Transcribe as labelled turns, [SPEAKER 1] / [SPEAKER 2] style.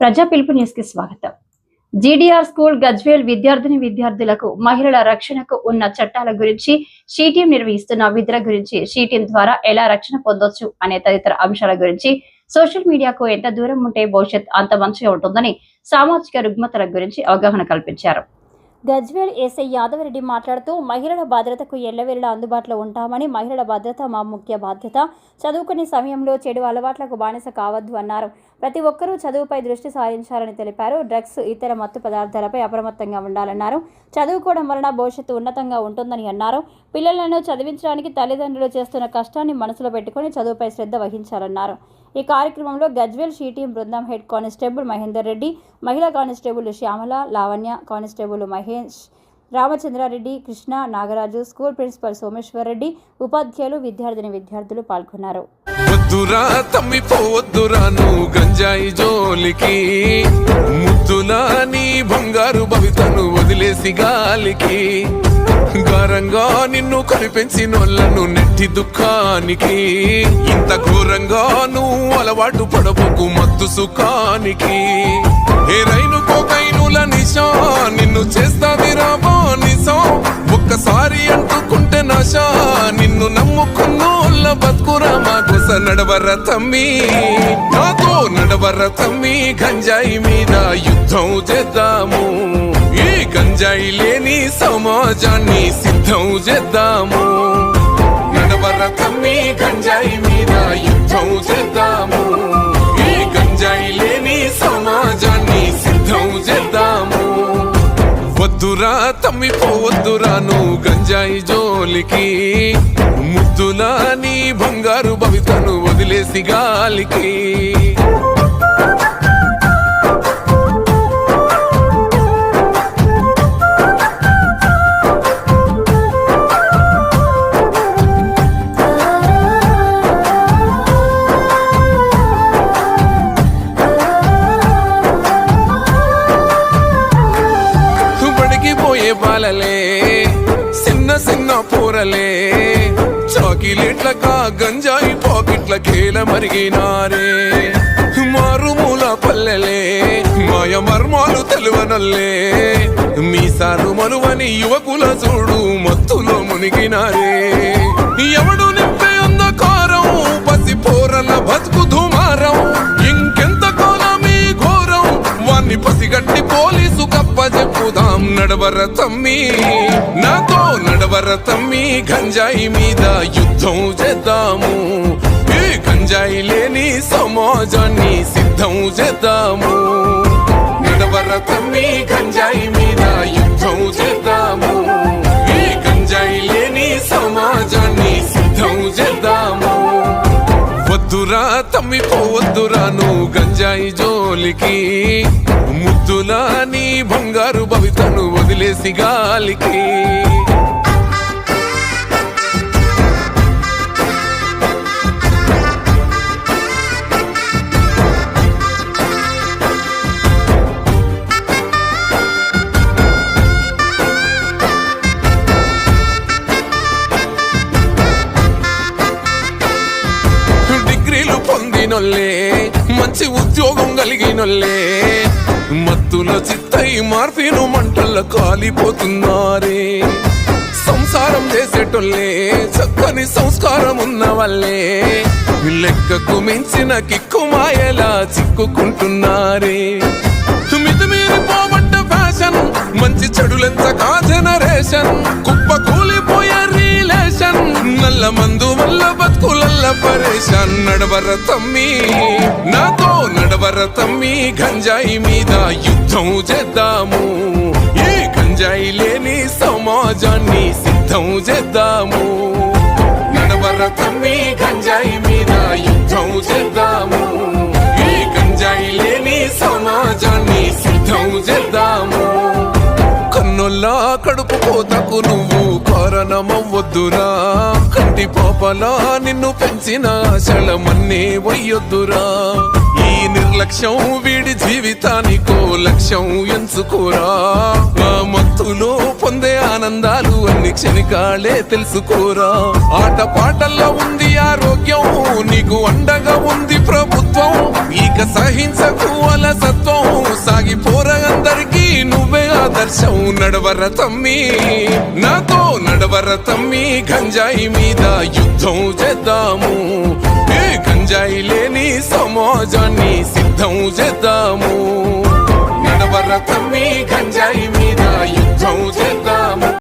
[SPEAKER 1] ప్రజా పిలుపు న్యూస్కి స్వాగతం. జీడీఆర్ స్కూల్ గజ్వేల్ విద్యార్థిని విద్యార్థులకు మహిళల రక్షణకు ఉన్న చట్టాల గురించి షీటీఎం నిర్వహిస్తున్న విధుల గురించి షీటీఎం ద్వారా ఎలా రక్షణ పొందొచ్చు అనే తదితర అంశాల గురించి సోషల్ మీడియాకు ఎంత దూరం ఉంటే భవిష్యత్ అంత మంచిగా ఉంటుందని సామాజిక రుగ్మతల గురించి అవగాహన కల్పించారు.
[SPEAKER 2] గజ్వేల్ ఎస్ఐ యాదవరెడ్డి మాట్లాడుతూ మహిళల భద్రతకు ఎల్లవేళలా అందుబాటులో ఉంటామని మహిళల భద్రత మా ముఖ్య బాధ్యత. చదువుకునే సమయంలో చెడు అలవాట్లకు బానిస కావద్దు అన్నారు. ప్రతి ఒక్కరూ చదువుపై దృష్టి సారించాలని తెలిపారు. డ్రగ్స్ ఇతర మత్తు పదార్థాలపై అప్రమత్తంగా ఉండాలన్నారు. చదువుకోవడం వలన భవిష్యత్తు ఉన్నతంగా ఉంటుందని అన్నారు. పిల్లలను చదివించడానికి తల్లిదండ్రులు చేస్తున్న కష్టాన్ని మనసులో పెట్టుకుని చదువుపై శ్రద్ధ వహించాలన్నారు. ఈ కార్యక్రమంలో గజ్వేల్ షీటీఎం బృందం హెడ్ కానిస్టేబుల్ మహేందర్ రెడ్డి మహిళా constable Shyamala Lavanya constable Mahesh Ramachandrareddy Krishna Nagaraju school principal Someshwar Reddy ఉపాధ్యాయులు విద్యార్థిని విద్యార్థులు పాల్గొన్నారు.
[SPEAKER 3] వద్దురా తమ్మి పోవద్దురా నువ్వు గంజాయి జోలికి. ముద్దులా నీ బంగారు భవితను వదిలేసి గాలికి. ఘోరంగా నిన్ను కనిపెంచినోళ్ళను నెట్టి దుఃఖానికి. ఇంత ఘోరంగా నువ్వు అలవాటు పడబోకు మత్తు సుఖానికి. ఏ రైలు కోకైనుల నిశా నిన్ను చేస్తాది రామా నిశా. ఒక్కసారి అంటుకుంటే నశా నిన్ను నమ్ముకున్నోళ్ళ బతుకురా మా నడవర తమ్మి? నాతో నడవర తమ్మి? గంజాయి మీద యుద్ధం చేద్దాము. ఈ గంజాయి లేని సమాజాన్ని సిద్ధం చేద్దాము. నడవర తమ్మి? గంజాయి మీద యుద్ధం చేద్దాము. జోలికి ముద్దులా నీ బంగారు భవితను వదిలేసి గాలికి. పాలలే పూరలే. చాకిలేట్లక గంజాయి పాకెట్ల కేల మరిగినారే. మారుమూల పల్లెలే మాయ మర్మాలు తెలువనల్లే. మీసాలు మనువని యువకుల చూడు మత్తులో మునిగినారే. గట్టి పోలీసు కప్ప చెప్పుదాం నడవర తమ్మి. నాతో నడవర తమ్మి గంజాయి మీద యుద్ధం చేద్దాము. ఈ గంజాయి లేని సమాజాన్ని సిద్ధం చేద్దాము. నడవర తమ్మి గంజాయి మీద యుద్ధం చేద్దాము. ఈ గంజాయి లేని సమాజాన్ని సిద్ధం చేద్దాము. వద్దురా తమ్మి పోవద్దురా నువ్వు గంజాయి జోలికి. నీ బంగారు భవితను వదిలేసి గాలికి. డిగ్రీలు పొందినొల్లే మంచి ఉద్యోగం కలిగినొల్లే మత్తుల చిత్తై మార్పిను మంటల్లో కాలిపోతున్నారే. సంసారం చేసేటోళ్ళే చక్కని సంస్కారం ఉన్న వాళ్ళే లెక్కకు మించిన కిక్కు మాయలా చిక్కుకుంటున్నారే. మితిమీరి పోబట్ట ఫ్యాషన్ మంచి చెడులెంచకా జనరేషన్ కుప్ప కూలిపోయే రిలేషన్ నల్ల మందు వల్ల పరేషాన్ నడవర తమ్మి. నాతో నడవర తమ్మి గంజాయి మీద యుద్ధం చేద్దాము. ఈ గంజాయి లేని సమాజాన్ని సిద్ధం చేద్దాము. నడవర తమ్మి గంజాయి మీద యుద్ధం చేద్దాము. ఈ గంజాయి లేని సమాజాన్ని సిద్ధం చేద్దాము. కన్నుల్లా కడుపు కోతకు నువ్వు కారణమవ్వద్దురా కంటి పాపలా నిన్ను పెంచిన ఆశలమన్నీ వయ్యొద్దురా ఈ నిర్లక్ష్యం వీడి జీవితానికో లక్ష్యం ఎంచుకోరా. ఆ మత్తులో పొందే ఆనందాలు అన్ని క్షణికాలే తెలుసుకోరా. ఆట పాటల్లో ఉంది ఆరోగ్యం నీకు అండగా ఉంది ప్రభుత్వం. ఇక సహించకు అలసత్వం అలసత్వం అందరు. నువ్వే ఆదర్శం నడవర తమ్మి. నాతో నడవర తమ్మి గంజాయి మీద యుద్ధం చేద్దాము. ఏ గంజాయి లేని సమాజాన్ని సిద్ధం చేద్దాము. నడవర తమ్మి గంజాయి మీద యుద్ధం చేద్దాము.